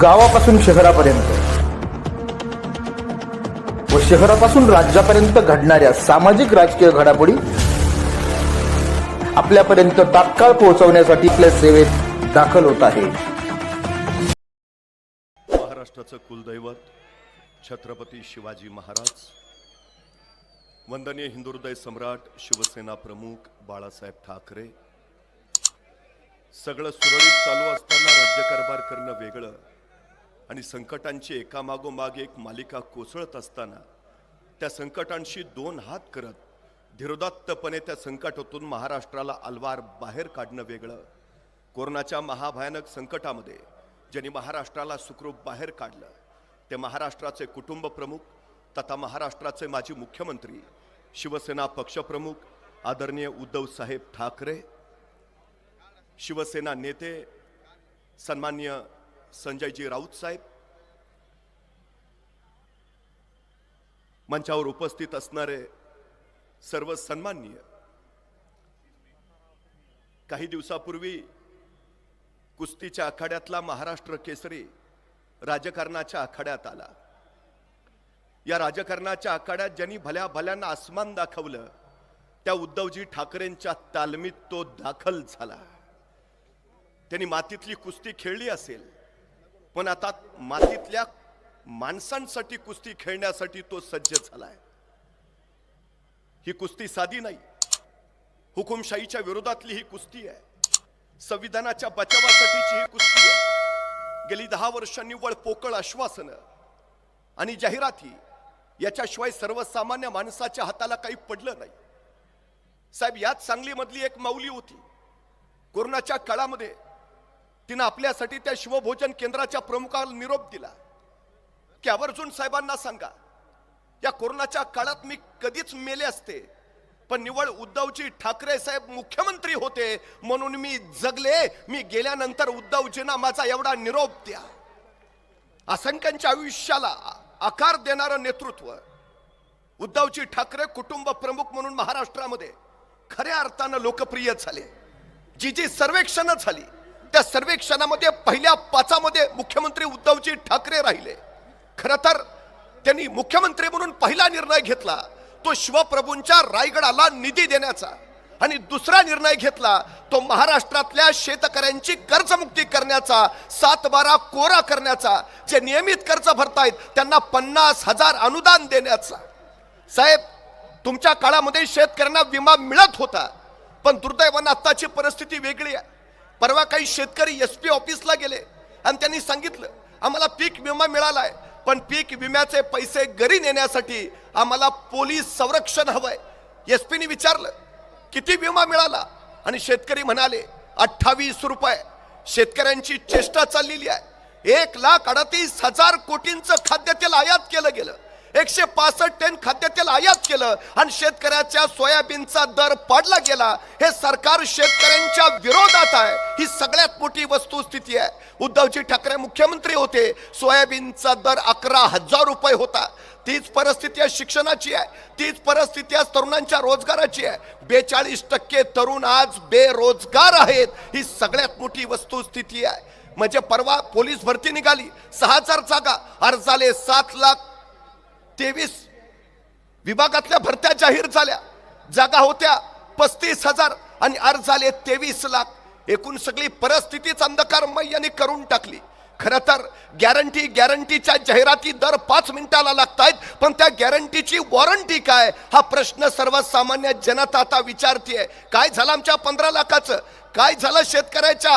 गावापासून शहरापर्यंत. व शहरापासून राज्यापर्यंत घडणाऱ्या सामाजिक राजकीय घडामोडी आपल्यापर्यंत तात्काळ पोहोचवण्यासाठी आपल्या सेवेत दाखल होत आहे. महाराष्ट्राचं कुलदैवत छत्रपती शिवाजी महाराज वंदनीय हिंदुहृदय सम्राट शिवसेना प्रमुख बाळासाहेब ठाकरे. सगळं सुरळीत चालू असताना राज्यकारभार करणं वेगळं. आणि संकटांची एकामागोमाग एक मालिका कोसळत असताना त्या संकटांशी दोन हात करत धीरोदात्तपणे त्या संकटातून महाराष्ट्राला अलवार बाहेर काढणं वेगळं. कोरोनाच्या महाभयानक संकटामध्ये ज्यांनी महाराष्ट्राला सुखरूप बाहेर काढलं ते महाराष्ट्राचे कुटुंब प्रमुख तथा महाराष्ट्राचे माजी मुख्यमंत्री शिवसेना पक्षप्रमुख आदरणीय उद्धव साहेब ठाकरे शिवसेना नेते सन्मान्य संजयजी राऊत साहेब. मंचावर उपस्थित असणारे सर्व सन्माननीय. काही दिवसापूर्वी कुस्तीच्या आखाड्यातला महाराष्ट्र केसरी राजकारणाच्या आखाड्यात आला. या राजकारणाच्या आखाड्यात ज्यांनी भल्या भल्यांना आसमान दाखवलं त्या उद्धवजी ठाकरेंच्या तालमीत तो दाखल झाला. त्यांनी मातीतली कुस्ती खेळली असेल. पण आता मातीतल्या माणसांसाठी कुस्ती खेळण्यासाठी तो सज्ज झालाय. ही कुस्ती साधी नाही. हुकुमशाहीच्या विरोधातली ही कुस्ती आहे. संविधानाच्या बचावासाठीची ही कुस्ती आहे. गेली दहा वर्ष निव्वळ पोकळ आश्वासनं आणि जाहिराती याच्याशिवाय सर्वसामान्य माणसाच्या हाताला काही पडलं नाही. साहेब याच सांगलीमधली एक माऊली होती. कोरोनाच्या काळामध्ये तिनं आपल्यासाठी त्या शिवभोजन केंद्राच्या प्रमुखाला निरोप दिला. की आवर्जून साहेबांना सांगा या कोरोनाच्या काळात मी कधीच मेले असते पण निवळ उद्धवजी ठाकरे साहेब मुख्यमंत्री होते म्हणून मी जगले मी गेल्यानंतर उद्धवजींना माझा एवढा निरोप द्या. असंख्यांच्या आयुष्याला आकार देणारं नेतृत्व उद्धवजी ठाकरे कुटुंब प्रमुख म्हणून महाराष्ट्रामध्ये खऱ्या अर्थानं लोकप्रिय झाले. जी जी सर्वेक्षणं झाली त्या सर्वेक्षणामध्ये पहिल्या पाचामध्ये मुख्यमंत्री उद्धवजी ठाकरे राहिले. खरं तर त्यांनी मुख्यमंत्री म्हणून पहिला निर्णय घेतला तो शिवप्रभूंच्या रायगडाला निधी देण्याचा. आणि दुसरा निर्णय घेतला तो महाराष्ट्रातल्या शेतकऱ्यांची कर्जमुक्ती करण्याचा सात बारा कोरा करण्याचा. जे नियमित कर्ज भरतायत त्यांना पन्नास हजार अनुदान देण्याचा. साहेब तुमच्या काळामध्ये शेतकऱ्यांना विमा मिळत होता पण दुर्दैवानं आत्ताची परिस्थिती वेगळी आहे. परवा काही शेतकरी एस पी ऑफिसला गेले आणि त्यांनी सांगितलं आम्हाला पीक विमा मिळालाय पण पीक विम्याचे पैसे घरी नेण्यासाठी आम्हाला पोलीस संरक्षण हवंय. एस पीने विचारलं किती विमा मिळाला? आणि शेतकरी म्हणाले अठ्ठावीस रुपये. शेतकऱ्यांची चेष्टा चाललेली आहे. एक लाख अडतीस हजार कोटींचं खाद्यतेल आयात केलं गेलं. एकशे पासष्ट टन खाद्यतेल आयात केलं आणि शेतकऱ्याच्या सोयाबीनचा दर पाडला गेला. हे सरकार शेतकऱ्यांच्या विरोध विरोधात आहे. ही सगळ्यात मोठी वस्तुस्थिती आहे. उद्धवजी ठाकरे मुख्यमंत्री होते. सोयाबीनचा दर अकरा हजार रुपये होता. तीच परिस्थिती आज शिक्षणाची आहे. तीच परिस्थिती आज तरुणांच्या रोजगाराची आहे. बेचाळीस टक्के तरुण आज बेरोजगार आहेत. ही सगळ्यात मोठी वस्तुस्थिती आहे. म्हणजे परवा पोलीस भरती निघाली. सहा हजार जागा. अर्जाले सात लाख तेवीस विभागातल्या भरत्या जाहीर झाल्या. जागा होत्या पस्तीस हजार आणि अर्ज झाले तेवीस लाख. एकूण सगळी परिस्थितीच अंधकारमय करून टाकली. खरं तर गॅरंटी गॅरंटीच्या जाहिराती दर पाच मिनिटाला लागतायत पण त्या गॅरंटीची वॉरंटी काय? हा प्रश्न सर्वसामान्य जनता आता विचारतीये. काय झालं आमच्या पंधरा लाखाचं? काय झालं शेतकऱ्याच्या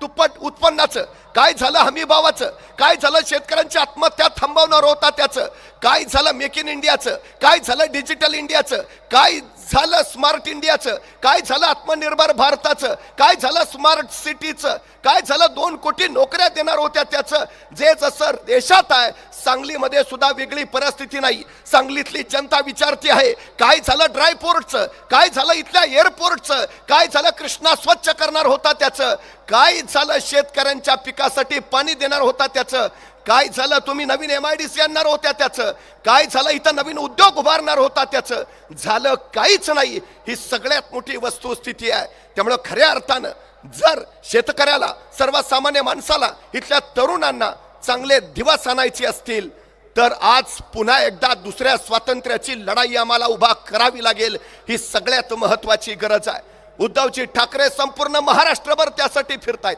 दुप्पट उत्पन्नाचं? काय झालं हमीभावाचं काय झालं शेतकऱ्यांची आत्महत्या थांबवणार होता त्याचं? काय झालं मेक इन इंडियाचं? काय झालं डिजिटल इंडियाचं? काय झालं स्मार्ट इंडियाचं काय झालं आत्मनिर्भर भारताचं काय झालं स्मार्ट सिटीचं काय झालं दोन कोटी नोकऱ्या देणार होत्या त्याचं जे जसं देशात आहे सांगलीमध्ये सुद्धा वेगळी परिस्थिती नाही. सांगलीतली जनता विचारती आहे काय झालं ड्रायपोर्टचं काय झालं इथल्या एअरपोर्टचं काय झालं कृष्णा स्वच्छ करणार होता त्याचं काय झालं शेतकऱ्यांच्या पिकासाठी पाणी देणार होता त्याचं काय झालं? तुम्ही नवीन एम आय डी सी आणणार होत्या त्याचं. काय झालं? इथं नवीन उद्योग उभारणार होता त्याचं. झालं काहीच नाही. ही सगळ्यात मोठी वस्तुस्थिती आहे. त्यामुळं खऱ्या अर्थानं जर शेतकऱ्याला सर्वसामान्य माणसाला इथल्या तरुणांना चांगले दिवस आणायचे असतील तर आज पुन्हा एकदा दुसऱ्या स्वातंत्र्याची लढाई आम्हाला उभा करावी लागेल. ही सगळ्यात महत्वाची गरज आहे. उद्धवजी ठाकरे संपूर्ण महाराष्ट्रभर त्यासाठी फिरतायत.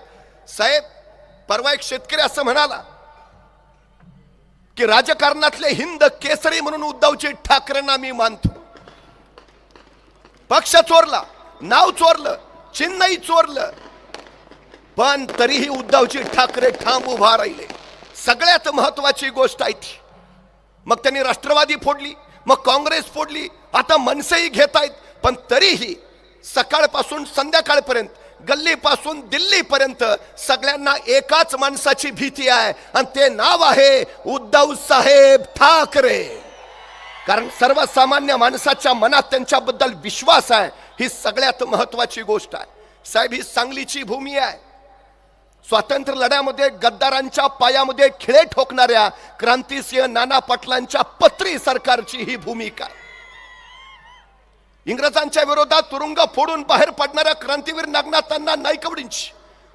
साहेब परवा एक शेतकरी असं म्हणाला की राजकारणातले हिंद केसरी म्हणून उद्धवजी ठाकरेंना मी मानतो. पक्ष चोरला नाव चोरलं चिन्हही चोरलं पण तरीही उद्धवजी ठाकरे ठाम उभा राहिले. सगळ्यात महत्वाची गोष्ट आहे ती. मग त्यांनी राष्ट्रवादी फोडली मग काँग्रेस फोडली आता मनसेही घेत आहेत पण तरीही सकाळपासून संध्याकाळपर्यंत गल्लीपासून दिल्लीपर्यंत सगळ्यांना एकाच माणसाची भीती आहे. आणि ते नाव आहे उद्धव साहेब ठाकरे. कारण सर्वसामान्य माणसाच्या मनात त्यांच्याबद्दल विश्वास आहे. ही सगळ्यात महत्वाची गोष्ट आहे. साहेब ही सांगलीची भूमी आहे. स्वातंत्र्य लढ्यामध्ये गद्दारांच्या पायामध्ये खिळे ठोकणाऱ्या क्रांतिसिंह नाना पाटलांच्या पत्री सरकारची ही भूमिका. इंग्रजांच्या विरोधात तुरुंग फोडून बाहेर पडणाऱ्या क्रांतीवीर नागनाथांना नाईकवडींची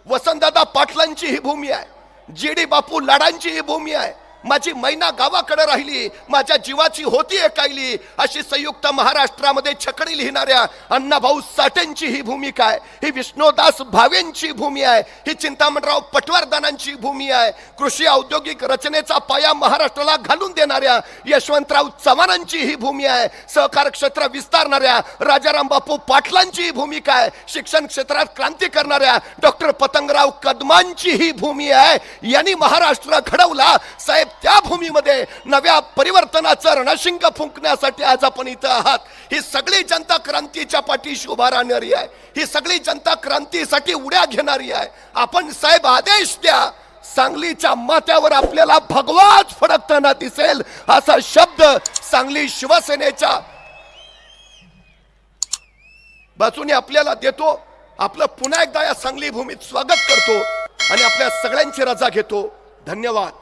वसंतदादा पाटलांची ही भूमी आहे जी डी बापू लाडांची ही भूमी आहे. माझी मैना गावाकडे राहिली माझ्या जीवाची होती एकायली. अशी संयुक्त महाराष्ट्रामध्ये छकडी लिहिणाऱ्या अण्णाभाऊ साठेंची ही भूमिका आहे. ही विष्णुदास भावेंची भूमी आहे. ही चिंतामणराव पटवर्धनांची भूमी आहे. कृषी औद्योगिक रचनेचा पाया महाराष्ट्राला घालून देणाऱ्या यशवंतराव चव्हाणांची ही भूमी आहे. सहकार क्षेत्र विस्तारणाऱ्या राजाराम बापू पाटलांची ही भूमिका आहे. शिक्षण क्षेत्रात क्रांती करणाऱ्या डॉक्टर पतंगराव कदमांची ही भूमी आहे. यांनी महाराष्ट्र घडवला. साहेब त्या भूमीमध्ये नव्या परिवर्तनाचं रणशिंग फुंकण्यासाठी आज आपण इथं आहात. ही सगळी जनता क्रांतीच्या पाठीशी उभा राहणारी आहे. ही सगळी जनता क्रांतीसाठी उड्या घेणारी आहे. आपण साहेब आदेश द्या. सांगलीच्या माथ्यावर आपल्याला भगवाच फडकताना दिसेल असा शब्द सांगली शिवसेनेच्या बाजूने आपल्याला देतो. आपलं पुन्हा एकदा या सांगली भूमीत स्वागत करतो आणि आपल्या सगळ्यांची रजा घेतो. धन्यवाद.